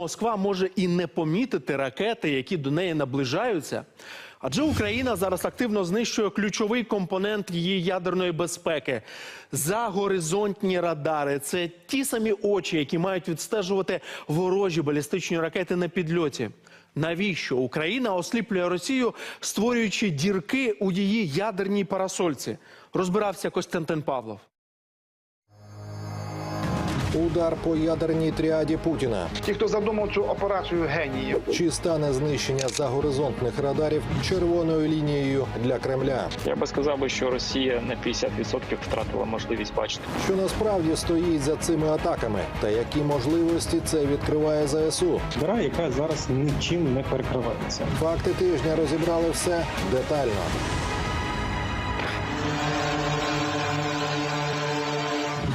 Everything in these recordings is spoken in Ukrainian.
Москва може і не помітити ракети, які до неї наближаються. Адже Україна зараз активно знищує ключовий компонент її ядерної безпеки загоризонтні радари. Це ті самі очі, які мають відстежувати ворожі балістичні ракети на підльоті. Навіщо Україна осліплює Росію, створюючи дірки у її ядерній парасольці? Розбирався Костянтин Павлов. Удар по ядерній тріаді Путіна. Ті, хто задумав цю операцію генії, Чи стане знищення загоризонтних радарів червоною лінією для Кремля? Я би сказав би, що Росія на 50% втратила можливість бачити. Що насправді стоїть за цими атаками, та які можливості це відкриває ЗСУ? діра, яка зараз нічим не перекривається. Факти тижня розібрали все детально.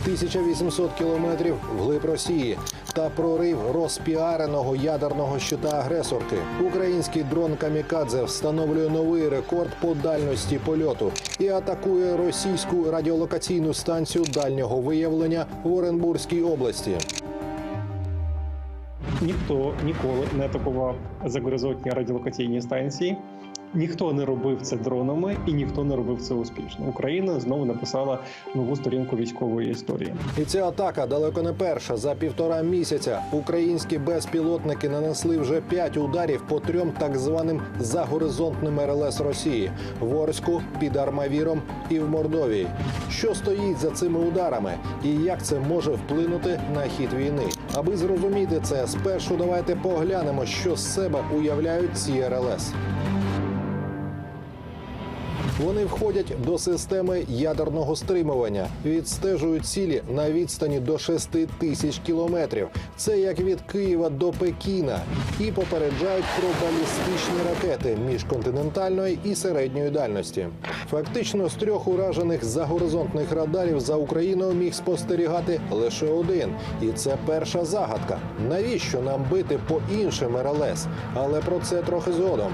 «1800 кілометрів вглиб Росії та прорив розпіареного ядерного щита агресорки. Український дрон Камікадзе встановлює новий рекорд по дальності польоту і атакує російську радіолокаційну станцію дальнього виявлення в Оренбурзькій області. Ніхто ніколи не атакував загоризонтні радіолокаційні станції. Ніхто не робив це дронами, і ніхто не робив це успішно. Україна знову написала нову сторінку військової історії. І ця атака далеко не перша. За півтора місяця українські безпілотники нанесли вже п'ять ударів по трьом так званим загоризонтним РЛС Росії в Орську, під Армавіром і в Мордовії. Що стоїть за цими ударами, і як це може вплинути на хід війни? Аби зрозуміти це, спершу давайте поглянемо, що з себе уявляють ці РЛС. Вони входять до системи ядерного стримування, відстежують цілі на відстані до 6 тисяч кілометрів. Це як від Києва до Пекіна, і попереджають про балістичні ракети міжконтинентальної і середньої дальності. Фактично, з трьох уражених загоризонтних радарів за Україною міг спостерігати лише один, і це перша загадка. Навіщо нам бити по іншим РЛС? Але про це трохи згодом.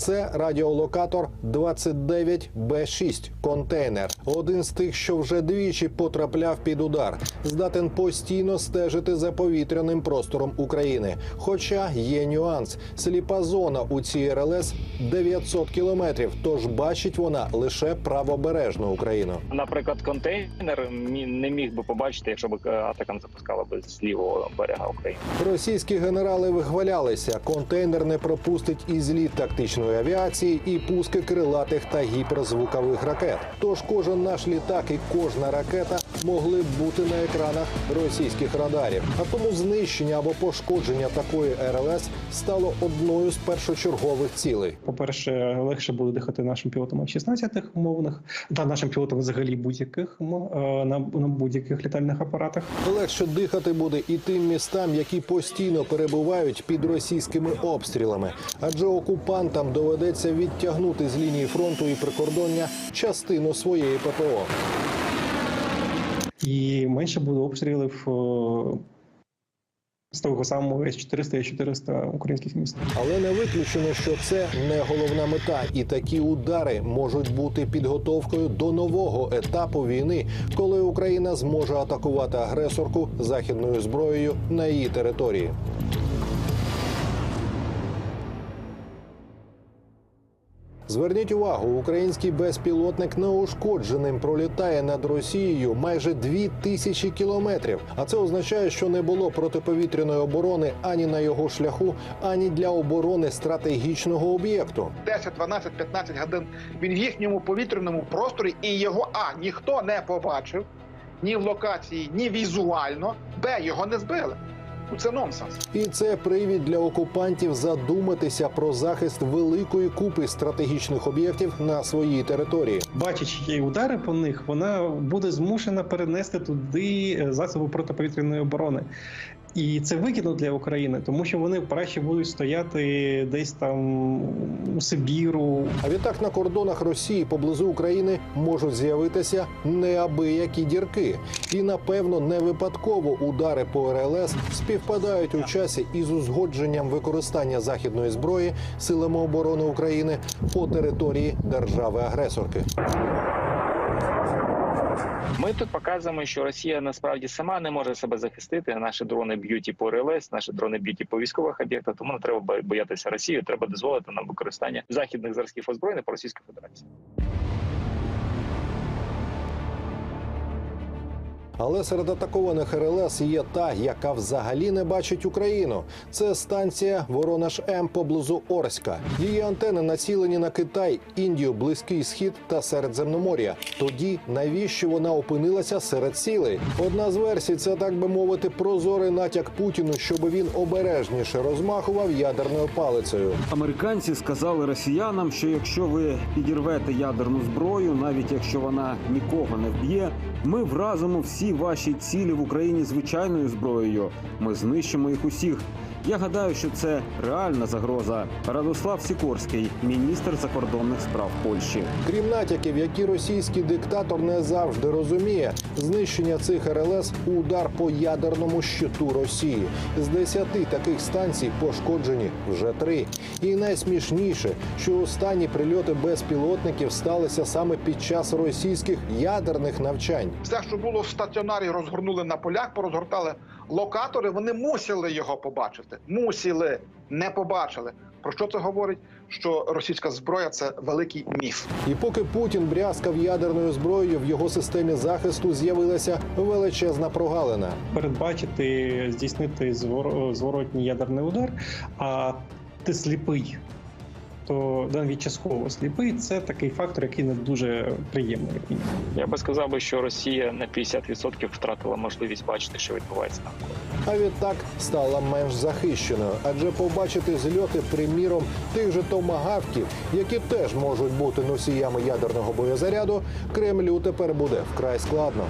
Це радіолокатор 29Б6 контейнер. Один з тих, що вже двічі потрапляв під удар, здатен постійно стежити за повітряним простором України. Хоча є нюанс: сліпа зона у цій РЛС 900 кілометрів, тож бачить вона лише правобережну Україну. Наприклад, контейнер не міг би побачити, якщо б е, атака не запускала би з лівого берега України. Російські генерали вихвалялися, контейнер не пропустить і зліт тактичної авіації, і пуски крилатих та гіперзвукових ракет. Тож кожен наш літак і кожна ракета могли б бути на екранах російських радарів. А тому знищення або пошкодження такої РЛС стало одною з першочергових цілей. По-перше, легше буде дихати нашим пілотам F-16 умовних та нашим пілотам взагалі будь-яких е, на, на будь-яких літальних апаратах. Легше дихати буде і тим містам, які постійно перебувають під російськими обстрілами, адже окупантам доведеться відтягнути з лінії фронту і прикордоння частину своєї ППО. І менше буде обстрілів е, з того самого С-400 і 400 українських міст. Але не виключено, що це не головна мета, і такі удари можуть бути підготовкою до нового етапу війни, коли Україна зможе атакувати агресорку західною зброєю на її території. Зверніть увагу, український безпілотник неушкодженим пролітає над Росією майже дві тисячі кілометрів. А це означає, що не було протиповітряної оборони ані на його шляху, ані для оборони стратегічного об'єкту. 10, 12, 15 годин він в їхньому повітряному просторі, і його а ніхто не побачив ні в локації, ні візуально. Б його не збили. Ну, Це нонсенс. І це привід для окупантів задуматися про захист великої купи стратегічних об'єктів на своїй території. Бачачи удари по них, вона буде змушена перенести туди е, засоби протиповітряної оборони. І це вигідно для України, тому що вони краще будуть стояти десь там у Сибіру, А відтак на кордонах Росії поблизу України можуть з'явитися неабиякі дірки. І напевно не випадково удари по РЛС співпадають у часі із узгодженням використання західної зброї силами оборони України по території держави-агресорки. Ми тут показуємо, що Росія насправді сама не може себе захистити. Наші дрони б'ють і по РЛС, наші дрони б'ють і по військових об'єктах. Тому не треба боятися Росії. Треба дозволити нам використання західних зразків озброєння по Російській Федерації. Але серед атакованих РЛС є та, яка взагалі не бачить Україну. Це станція Воронеж М поблизу Орська. Її антени націлені на Китай, Індію, Близький Схід та Середземномор'я. Тоді навіщо вона опинилася серед цілей? Одна з версій це так би мовити прозорий натяк Путіну, щоб він обережніше розмахував ядерною палицею. Американці сказали росіянам, що якщо ви підірвете ядерну зброю, навіть якщо вона нікого не вб'є, ми вразимо всі ваші цілі в Україні звичайною зброєю. Ми знищимо їх усіх. Я гадаю, що це реальна загроза. Радослав Сікорський, міністр закордонних справ Польщі. Крім натяків, які російський диктатор не завжди розуміє, знищення цих РЛС удар по ядерному щиту Росії. З десяти таких станцій пошкоджені вже три. І найсмішніше, що останні прильоти безпілотників сталися саме під час російських ядерних навчань. Все, що було в стаціонарі, розгорнули на полях, порозгортали локатори. Вони мусили його побачити. Мусили, не побачили. Про що це говорить? Що російська зброя це великий міф. І поки Путін брязкав ядерною зброєю, в його системі захисту з'явилася величезна прогалина. Передбачити, здійснити звор- зворотній ядерний удар, а ти сліпий. То навіть частково сліпий це такий фактор, який не дуже приємний. Я би сказав би, що Росія на 50% втратила можливість бачити, що відбувається навколо. А відтак стала менш захищеною, адже побачити зльоти, приміром, тих же томагавків, які теж можуть бути носіями ядерного боєзаряду, Кремлю тепер буде вкрай складно.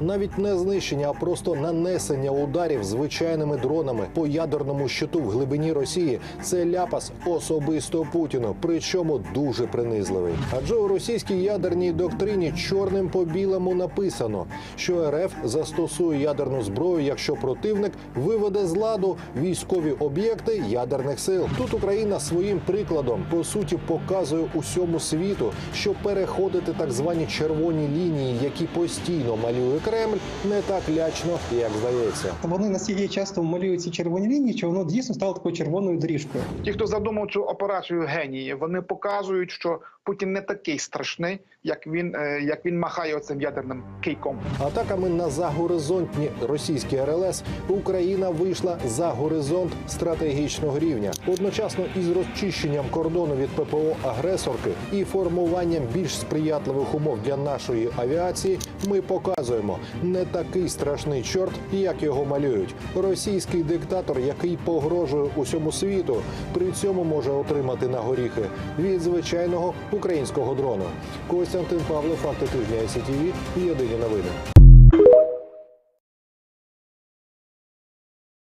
Навіть не знищення, а просто нанесення ударів звичайними дронами по ядерному щиту в глибині Росії це ляпас особисто Путіну, причому дуже принизливий. Адже у російській ядерній доктрині чорним по білому написано, що РФ застосує ядерну зброю, якщо противник виведе з ладу військові об'єкти ядерних сил. Тут Україна своїм прикладом по суті показує усьому світу, що переходити так звані червоні лінії, які постійно малює Кремль, не так лячно, як здається. Вони настільки часто малюють ці червоні лінії, що воно дійсно стало такою червоною доріжкою. Ті, хто задумав цю операцію генії, вони показують, що Путін не такий страшний, як він, е, як він махає оцим ядерним кийком. Атаками на загоризонтні російські РЛС Україна вийшла за горизонт стратегічного рівня. Одночасно із розчищенням кордону від ППО агресорки і формуванням більш сприятливих умов для нашої авіації. Ми показуємо не такий страшний чорт, як його малюють. Російський диктатор, який погрожує усьому світу, при цьому може отримати на горіхи від звичайного українського дрону. Костянтин Павлов, факти тижня СІТВ, єдині новини.